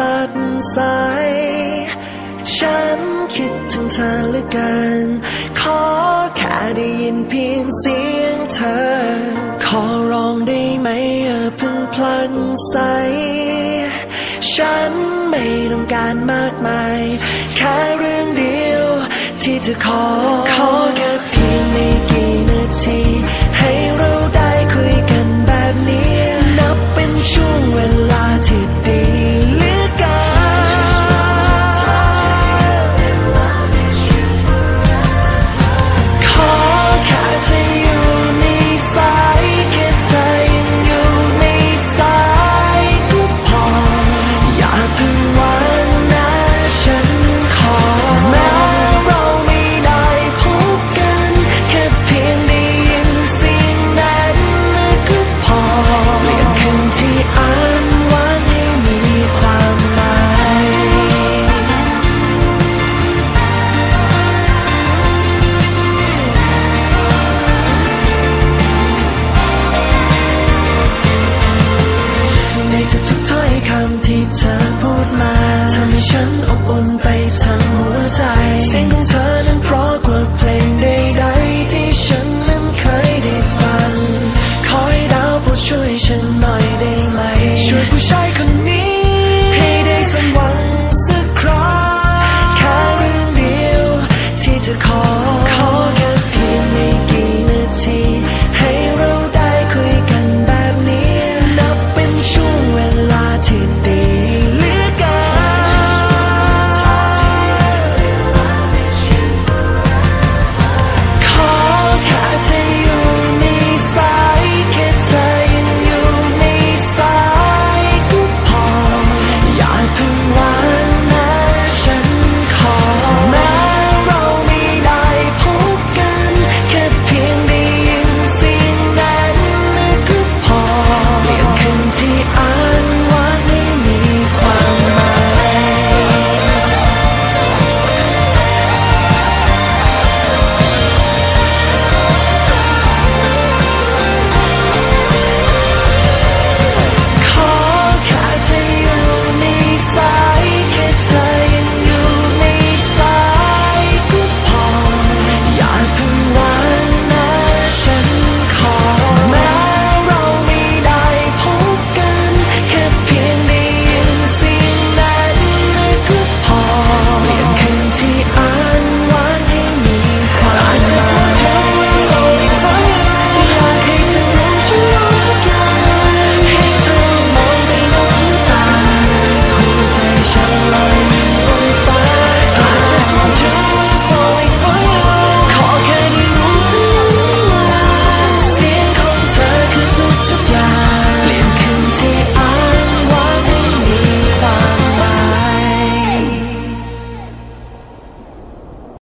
ตัดสาย ฉันคิดถึงเธอเหลือเกิน ขอแค่ได้ยินเพียงเสียงเธอ ขอร้องได้ไหมอย่เพิ่งพลันใส ฉันไม่ต้องการมากมาย แค่เรื่องเดียวที่จะขอขอแค่ ฉันอบอุ่นไปทั้งหัวใจ เสียงของเธอ